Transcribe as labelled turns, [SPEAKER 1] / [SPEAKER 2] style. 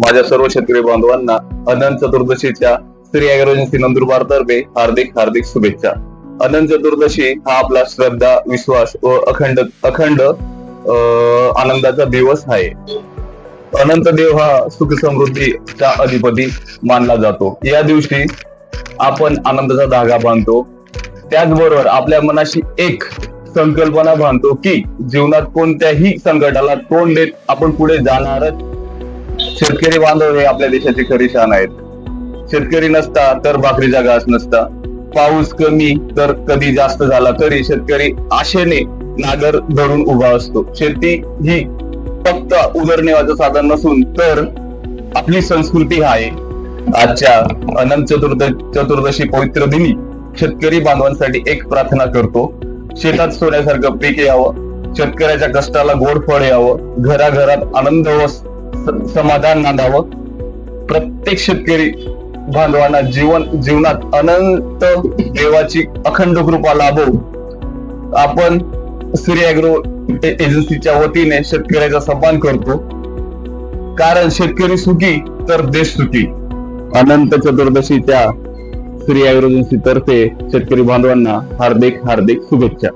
[SPEAKER 1] माझ्या सर्व शेतकरी बांधवांना अनंत चतुर्दशीच्या श्री अॅग्रोजन्सी नंदुरबार तर्फे हार्दिक हार्दिक शुभेच्छा. अनंत चतुर्दशी हा आपला श्रद्धा विश्वास व अखंड अखंड आनंदाचा दिवस आहे. अनंत देव हा सुख समृद्धीचा अधिपती मानला जातो. या दिवशी आपण आनंदाचा धागा बांधतो. त्याचबरोबर आपल्या मनाशी एक संकल्पना बांधतो की जीवनात कोणत्याही संकटाला तोंड देत आपण पुढे जाणारच शेतकरी बांधव हे आपल्या देशाचे खरी शान आहेत. शेतकरी नसता तर भाकरीचा घास नसता. पाऊस कमी तर कधी जास्त झाला तरी शेतकरी आशेने नागर धरून उभा असतो. शेती ही फक्त उदरनिर्वाहाचं साधन नसून तर आपली संस्कृती आहे आजच्या अनंत चतुर्द चतुर्दशी पवित्र दिनी शेतकरी बांधवांसाठी एक प्रार्थना करतो. शेतात सोन्यासारखं पीक यावं शेतकऱ्याच्या कष्टाला गोड फळ यावं घराघरात आनंद समाधान नांदावं प्रत्येक शेतकरी बांधवांना जीवन जीवनात अनंत देवाची अखंड कृपा लाभो. आपण श्री अॅग्रो एजन्सीच्या वतीने शेतकऱ्याचा सन्मान करतो. कारण शेतकरी सुखी तर देश सुखी. अनंत चतुर्दशीच्या श्री अॅग्रो एजन्सी तर्फे शेतकरी बांधवांना हार्दिक हार्दिक शुभेच्छा.